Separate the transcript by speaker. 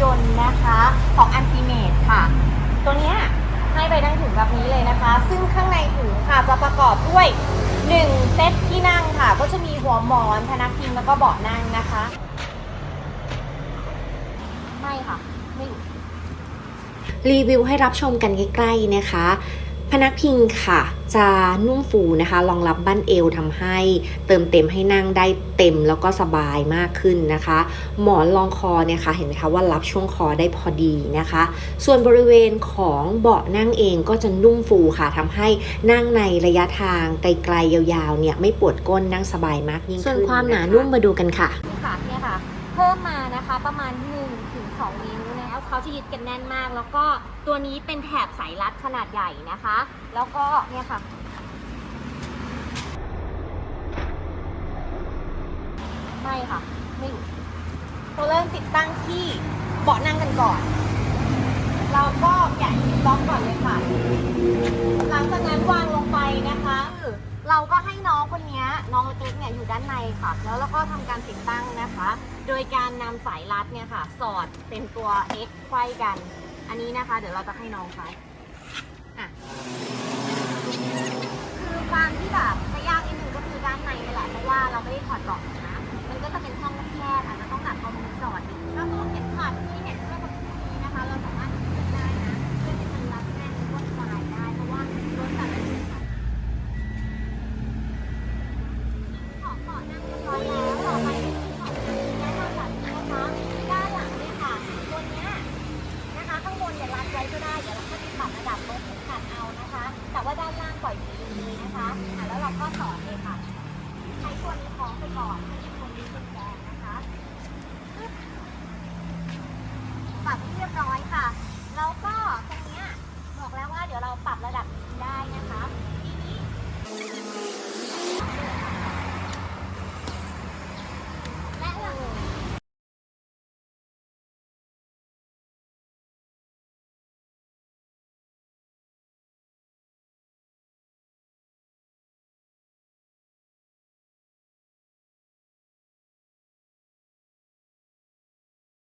Speaker 1: ยนต์นะคะของอันติเมตค่ะ ตัวเนี้ยให้ไปทั้งถุงแบบนี้เลยนะคะ ซึ่งข้างในถุงค่ะจะประกอบด้วย1เซตที่นั่งค่ะ ก็จะมีหัวหมอนพนักพิงแล้วก็เบาะนั่งนะคะ ไม่ค่ะ ไม่
Speaker 2: รีวิวให้รับชมกันใกล้ๆนะคะ พนักพิงค่ะ จะนุ่มฟูนะคะรองรับบั้นเอวทำให้เติมเต็มให้นั่งได้เต็มแล้วก็สบายมากขึ้นนะคะ หมอนรองคอเนี่ยค่ะเห็นไหมคะว่ารับช่วงคอได้พอดีนะคะ ส่วนบริเวณของเบาะนั่งเองก็จะนุ่มฟูค่ะทำให้นั่งในระยะทางไกลๆยาวๆเนี่ยไม่ปวดก้นนั่งสบายมากยิ่งขึ้นส่วนความหนานุ่มมาดูกันค่ะ
Speaker 1: นี่ค่ะเนี่ยค่ะ เพิ่มมานะคะประมาณ1ถึง2นิ้ว แล้วเขาจะยึดกันแน่นมาก แล้วก็ตัวนี้เป็นแถบสายรัดขนาดใหญ่นะคะ แล้วก็เนี่ยค่ะไม่ค่ะ ไม่เราเริ่มติดตั้งที่เบาะนั่งกันก่อน เราก็แกะล็อกก่อนเลยค่ะหลัง เราก็ให้น้องคนนี้น้องเล็กๆเนี่ยอยู่ด้านในค่ะ แล้วเราก็ทำการติดตั้งนะคะ โดยการนำสายรัดเนี่ยค่ะ สอดเป็นตัว X ไขว้กัน อันนี้นะคะ เดี๋ยวเราจะให้น้องใช้อะคือความที่แบบจะยากนิดนึงก็คือด้านในนี่แหละเพราะว่าเราไม่ได้ถอดกล่อง อะแล้วเราก็สอนเลยค่ะ ใช้ตัวนี้คล้องไปก่อนให้ตัวนี้เป็น